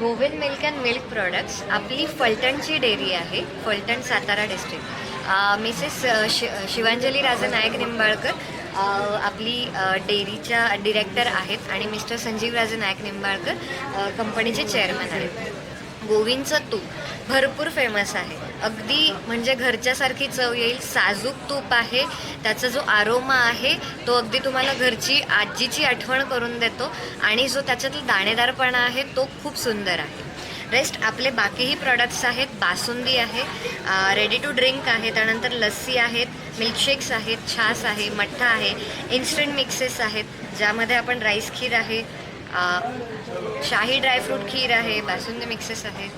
Govind milk and milk products आपली फलटणची dairy आहे फलटण सातारा डिस्ट्रिक्ट मिसेस शि शिवांजली राजा नायक निंबाळकर आपली डेअरीच्या डिरेक्टर आहेत आणि मिस्टर संजीव राजा नायक निंबाळकर कंपनीचे चेअरमन आहेत. गोविंदचं तूप. भरपूर फेमस आहे. अगदी म्हणजे घरच्यासारखी चव येईल. साजूक तूप आहे. त्याचा जो आरोमा आहे तो अगदी तुम्हाला घरची आजीची आठवण करून देतो. आणि जो त्याच्यातला दाणेदारपणा आहे तो खूप सुंदर आहे. रेस्ट आपले बाकीही प्रॉडक्ट्स आहेत. बासुंदी आहे. रेडी टू ड्रिंक आहे. त्यानंतर लस्सी आहेत. मिल्कशेक्स आहेत. छास आहे. मठ्ठा आहे. इन्स्टंट मिक्सेस आहेत. ज्यामध्ये आपण राईस खीर आहे. शाही ड्रायफ्रूट खीर आहे बासुंदी मिक्सेस आहे